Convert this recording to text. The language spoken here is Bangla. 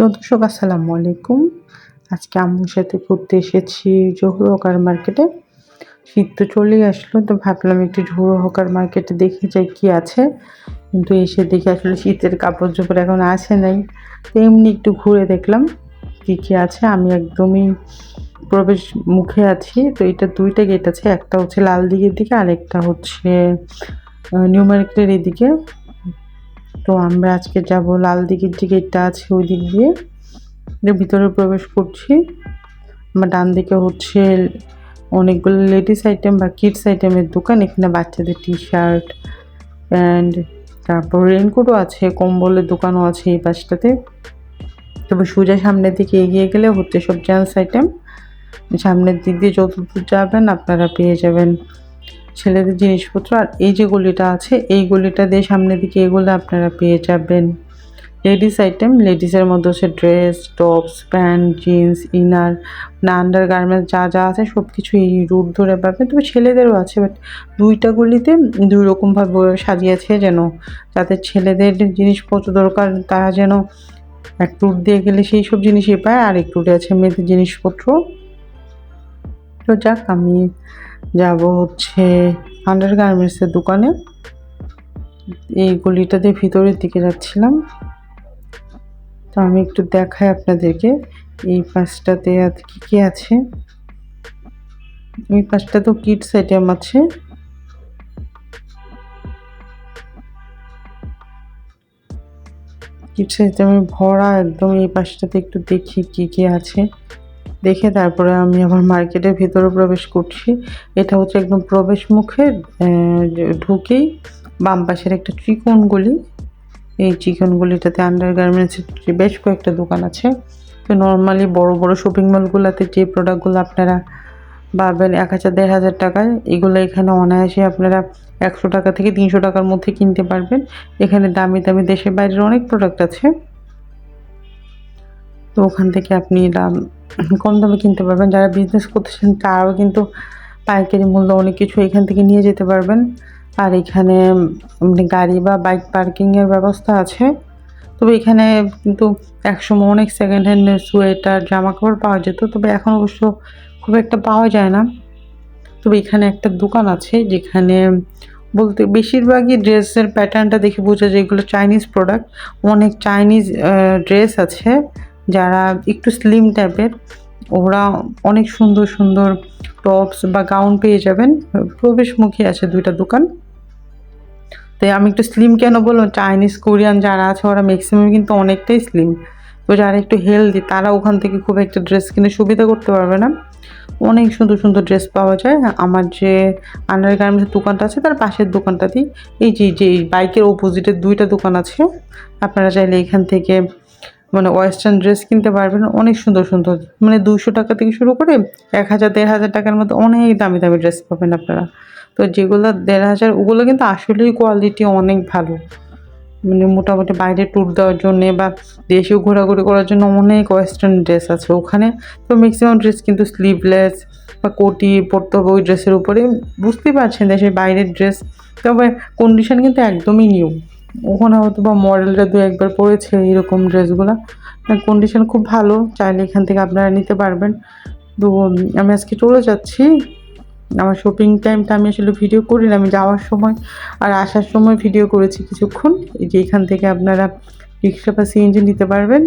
দর্শক, আসসালামু আলাইকুম। আজকে আম্মুর সাথে ঘুরতে এসেছি জহুর হকার মার্কেটে। শীত তো চলেই আসলো, তো ভাবলাম একটু জহুর হকার মার্কেটে দেখে যাই কি আছে। কিন্তু এসে দেখে আসলে শীতের কাপড় চোপড় এখন আসে নাই। তো এমনি একটু ঘুরে দেখলাম কি কি আছে। আমি একদমই প্রবেশ মুখে আছি, তো এটা দুইটা গেট আছে, একটা হচ্ছে লাল দিকের দিকে আরেকটা হচ্ছে নিউ মার্কেটের এদিকে। তো আমরা আজকে যাব লাল দিকের যে গেটটা আছে ওই দিক দিয়ে। ভিতরে প্রবেশ করছি। আমার ডান দিকে হচ্ছে অনেকগুলো লেডিস আইটেম বা কিডস আইটেমের দোকান। এখানে বাচ্চাদের টি শার্ট প্যান্ট তারপর রেনকোটও আছে, কম্বলের দোকানও আছে এই পাশটাতে। তবে সোজা সামনের দিকে এগিয়ে গেলে হচ্ছে সব জেন্টস আইটেম সামনের দিক দিয়ে যত দূর যাবেন আপনারা পেয়ে যাবেন। ছেলেদের জিনিসপত্র, আর এই যে গলিটা আছে, এই গলিটা দিয়ে সামনের দিকে এগুলো আপনারা পেয়ে যাবেন। লেডিস আইটেম লেডিসের মধ্যে হচ্ছে dress tops pants jeans inner না আন্ডার গার্মেন্টস যা যা আছে সব কিছু এই রুট ধরে পাবেন। তবে ছেলেদেরও আছে বাট দুইটা গলিতে দুই রকমভাবে সাজিয়েছে যেন যাদের ছেলেদের জিনিসপত্র দরকার, তারা যেন এক রুট দিয়ে গেলে সেই সব জিনিসই পায়, আর এক রুটে আছে মেয়েদের জিনিসপত্র। তো যাক, আমি যাব হচ্ছে আন্ডার গার্মেন্টসের দোকানে। এই গলিটাতে ভিতরের দিকে যাচ্ছিলাম। তো আমি একটু দেখাই আপনাদেরকে। এই পাঁচটাতে কী কী আছে? এই পাশটা তো কিডস আইটেম আছে। কিডস আইটেমে ভরা একদম এই পাশটাতে একটু দেখি কি কি আছে। দেখে তারপরে আমি আবার মার্কেটের ভিতরে প্রবেশ করছি। এটা হচ্ছে একদম প্রবেশ মুখে ঢুকেই বাম পাশের একটা চিকন গলি এই চিকন গলিটাতে আন্ডার গার্মেন্টসের বেশ কয়েকটা দোকান আছে। তো নর্মালি বড় বড় শপিং মলগুলোতে যে প্রোডাক্টগুলো আপনারা পাবেন এক হাজার, দেড় হাজার টাকায়, এগুলো এখানে অনায়াসে আপনারা একশো টাকা থেকে তিনশো টাকার মধ্যে কিনতে পারবেন। এখানে দামি দামি দেশের বাইরের অনেক প্রোডাক্ট আছে। তো ওখান থেকে আপনি কম দামে কিনতে পারবেন। যারা বিজনেস করতেছেন, তারাও কিন্তু পাইকারি মূল্য অনেক কিছু এখান থেকে নিয়ে যেতে পারবেন। আর এখানে মানে গাড়ি বা বাইক পার্কিংয়ের ব্যবস্থা আছে। তবে এখানে কিন্তু একসময় অনেক সেকেন্ড হ্যান্ড সোয়েটার জামা কাপড় পাওয়া যেত। তবে এখন অবশ্য খুব একটা পাওয়া যায় না। তবে এখানে একটা দোকান আছে যেখানে বলতে বেশিরভাগই ড্রেসের প্যাটার্নটা দেখে বোঝা যায়। এগুলো চাইনিজ প্রোডাক্ট অনেক চাইনিজ ড্রেস আছে। যারা একটু স্লিম টাইপের ওরা অনেক সুন্দর সুন্দর টপস বা গাউন পেয়ে যাবেন। প্রবেশমুখী আছে দুইটা দোকান। তাই আমি একটু স্লিম কেন বললাম চাইনিজ কোরিয়ান যারা আছে, ওরা ম্যাক্সিমাম কিন্তু অনেকটাই স্লিম তো যারা একটু হেলদি তারা ওখান থেকে খুব একটা ড্রেস কিনে সুবিধা করতে পারবে না। অনেক সুন্দর সুন্দর ড্রেস পাওয়া যায়। আমার যে আন্ডার গার্মেন্টসের দোকানটা আছে, তার পাশের দোকানটাতেই। এই যে যে বাইকের অপোজিটে দুইটা দোকান আছে। আপনারা চাইলে এখান থেকে মানে ওয়েস্টার্ন ড্রেস কিনতে পারবেন, অনেক সুন্দর সুন্দর মানে দুশো টাকা থেকে শুরু করে এক হাজার, দেড় হাজার টাকার মধ্যে অনেক দামি দামি ড্রেস পাবেন আপনারা। তো যেগুলো দেড় হাজার, ওগুলো কিন্তু আসলেই কোয়ালিটি অনেক ভালো। মানে মোটামুটি বাইরে ট্যুর দেওয়ার জন্যে বা দেশেও ঘোরাঘুরি করার জন্য অনেক ওয়েস্টার্ন ড্রেস আছে ওখানে। তো ম্যাক্সিমাম ড্রেস কিন্তু স্লিভলেস বা কোটি পরতে হবে ওই ড্রেসের উপরে। বুঝতেই পারছেন দেশের বাইরের ড্রেস, তবে কন্ডিশন কিন্তু একদমই নিউ ওখানে হয়তো বা মডেলটা দু একবার পরেছে এরকম ড্রেসগুলো। কন্ডিশন খুব ভালো, চাইলে এখান থেকে আপনারা নিতে পারবেন। তো, আমি আজকে চলে যাচ্ছি। আমার শপিং টাইমটা আমি আসলে ভিডিও করি না, আমি যাওয়ার সময় আর আসার সময় ভিডিও করেছি কিছুক্ষণ। এই যে এখান থেকে আপনারা রিক্সা বা সিএনজি নিতে পারবেন।